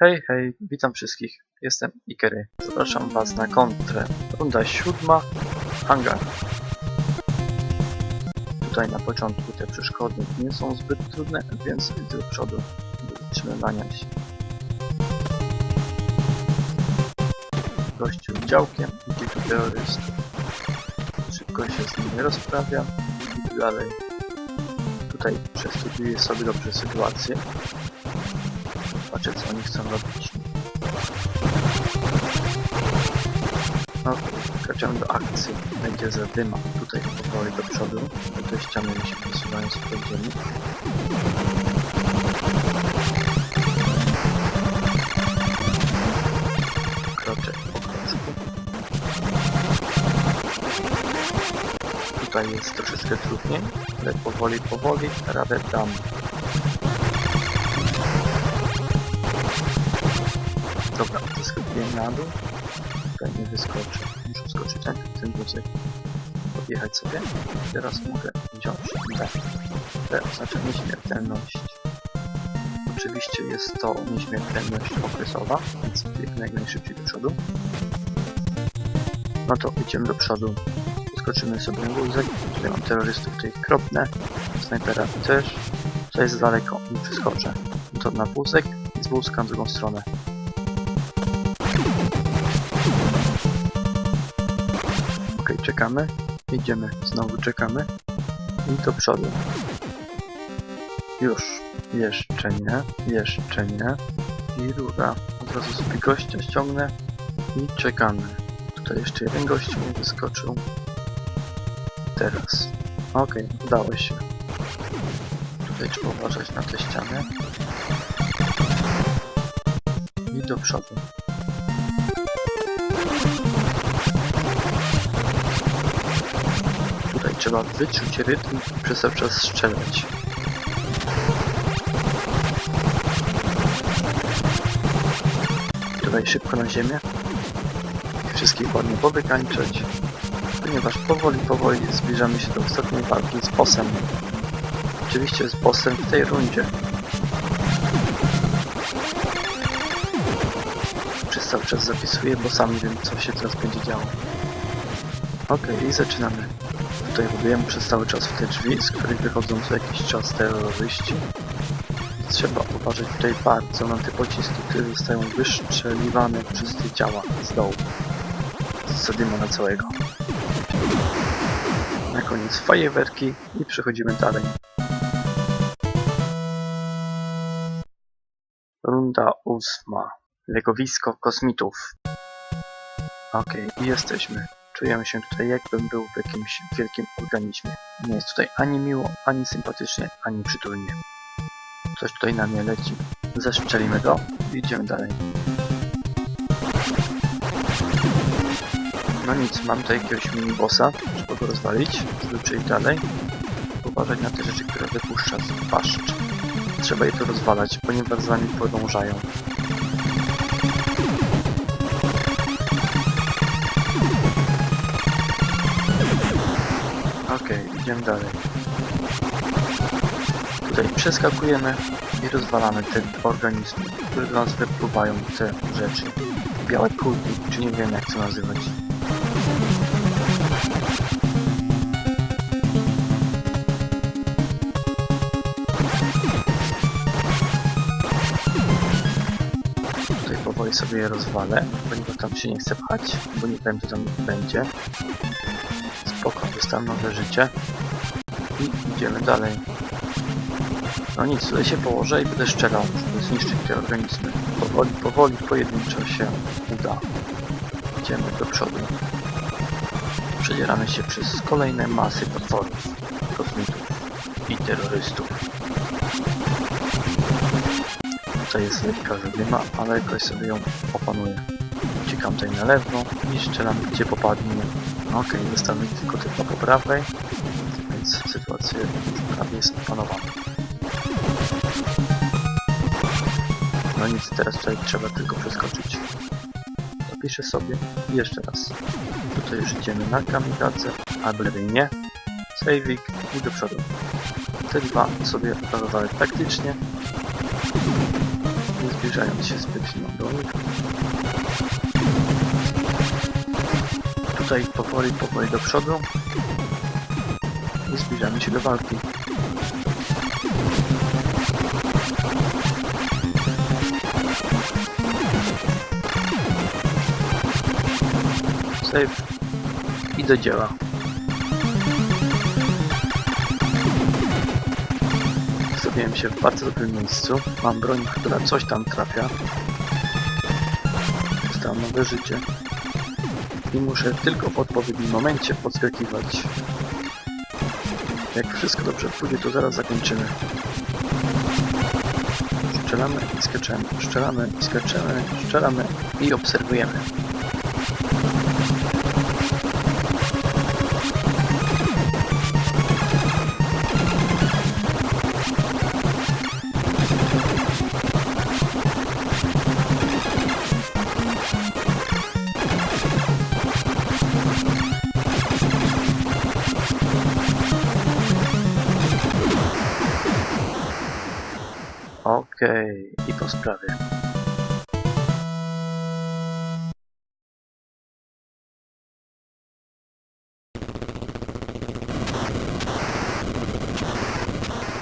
Hej, hej, witam wszystkich. Jestem Ikery. Zapraszam Was na kontrę. Runda siódma, hangar. Tutaj na początku te przeszkody nie są zbyt trudne, więc do przodu będziemy maniać. Gościu działkiem idzie tu terrorystów. Szybko się z nimi rozprawia i dalej. Tutaj przestudiuję sobie dobrze sytuację. Patrzę co oni chcą robić. No, wkraczamy do akcji. Będzie zadyma. Tutaj powoli do przodu. Do ściany mi się posuwają sprawdzieni. Kroczek po kroczku. Tutaj jest troszeczkę trudniej, ale powoli, powoli radę dam. Dobra, zeskakuję na dół. Tutaj nie wyskoczę. Muszę skoczyć na ten wózek. Podjechać sobie. Teraz mogę wziąć tak. T oznacza nieśmiertelność. Oczywiście jest to nieśmiertelność okresowa, więc biegnę jak najszybciej do przodu. No to idziemy do przodu. Skoczymy sobie na wózek. Tutaj mam terrorystów, tutaj ich kropnę. Snajpera też. To jest daleko, nie przeskoczę. No to na wózek i z wózka na drugą stronę. Czekamy. Idziemy, znowu czekamy. I do przodu. Już. Jeszcze nie. Jeszcze nie. I rura. Od razu sobie gościa ściągnę. I czekamy. Tutaj jeszcze jeden gość mi wyskoczył. Teraz. Ok, udało się. Tutaj trzeba uważać na te ściany. I do przodu. Trzeba wyczuć rytm i przez cały czas strzelać. Tutaj szybko na ziemię. Wszystkich ładnie powykańczać. Ponieważ powoli, powoli zbliżamy się do ostatniej walki z bossem. Oczywiście z bossem w tej rundzie. Przez cały czas zapisuję, bo sam nie wiem co się teraz będzie działo. Okej, i zaczynamy. Tutaj budujemy przez cały czas w te drzwi, z których wychodzą co jakiś czas terroryści. Trzeba uważać tutaj bardzo na te pociski, które zostają wyszczeliwane przez te działa z dołu. Z zadyma na całego. Na koniec fajerwerki i przechodzimy dalej. Runda ósma. Legowisko kosmitów. Okej, i jesteśmy. Czujemy się tutaj jakbym był w jakimś wielkim organizmie. Nie jest tutaj ani miło, ani sympatycznie, ani przytulnie. Coś tutaj na mnie leci. Zeszczelimy go i idziemy dalej. No nic, mam tutaj jakiegoś mini-bossa. Trzeba go rozwalić, żeby przejść dalej. Uważać na te rzeczy, które wypuszcza z paszcz. Trzeba je tu rozwalać, ponieważ za nami podążają. Okej, idziemy dalej. Tutaj przeskakujemy i rozwalamy te organizmy, które do nas wypływają te rzeczy. Białe kulki, czy nie wiem jak to nazywać. Powoli sobie je rozwalę, ponieważ tam się nie chcę pchać, bo nie wiem co tam będzie. Spoko, dostałem nowe życie. I idziemy dalej. No nic, tutaj się położę i będę strzelał, żeby zniszczyć te organizmy. Powoli, powoli, pojedynczo się uda. Idziemy do przodu. Przedzieramy się przez kolejne masy potworów, kosmitów i terrorystów. Tutaj jest lekka zadyma, ale jakoś sobie ją opanuję. Uciekam tutaj na lewo i strzelam gdzie popadnie. Okej, okay, zostały tylko dwa po prawej, więc sytuacja prawie jest opanowana. No nic, teraz tutaj trzeba tylko przeskoczyć. Zapiszę sobie jeszcze raz. Tutaj już idziemy na kamikadze, albo lepiej nie. Saving i do przodu. Te dwa sobie opanowałem taktycznie. Zbliżając się zbyt do nich. Tutaj powoli, powoli do przodu i zbliżamy się do walki. Save i do dzieła. Stawiłem się w bardzo dobrym miejscu. Mam broń, która coś tam trafia. Dostałem nowe życie. I muszę tylko w odpowiednim momencie podskakiwać. Jak wszystko dobrze pójdzie, to zaraz zakończymy. Strzelamy i skaczemy, strzelamy i skaczemy, strzelamy i obserwujemy. Okej, i po sprawie.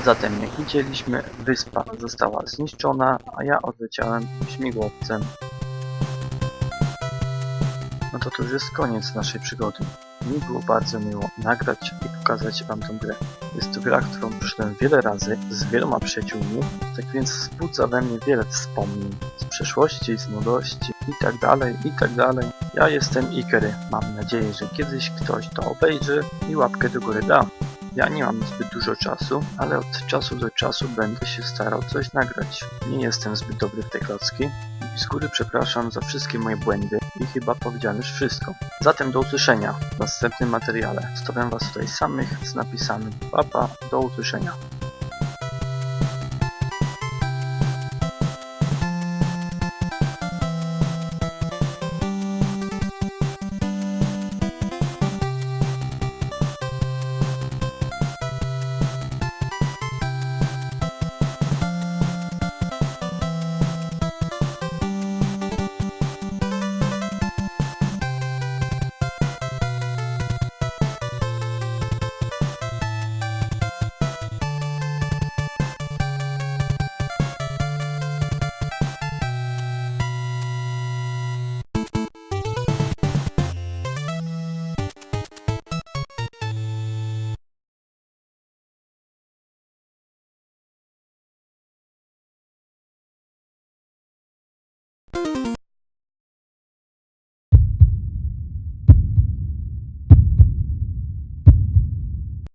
Zatem, jak widzieliśmy, wyspa została zniszczona, a ja odleciałem śmigłowcem. No to to już jest koniec naszej przygody. Mi było bardzo miło nagrać i pokazać Wam tę grę. Jest to gra, którą przyszedłem wiele razy z wieloma przyjaciółmi, tak więc wzbudza we mnie wiele wspomnień z przeszłości, z młodości i tak dalej, i tak. Ja jestem Ikery. Mam nadzieję, że kiedyś ktoś to obejrzy i łapkę do góry da. Ja nie mam zbyt dużo czasu, ale od czasu do czasu będę się starał coś nagrać. Nie jestem zbyt dobry w te klocki i z góry przepraszam za wszystkie moje błędy i chyba powiedziałem już wszystko. Zatem do usłyszenia w następnym materiale. Stawiam Was tutaj samych z napisami. Papa, do usłyszenia.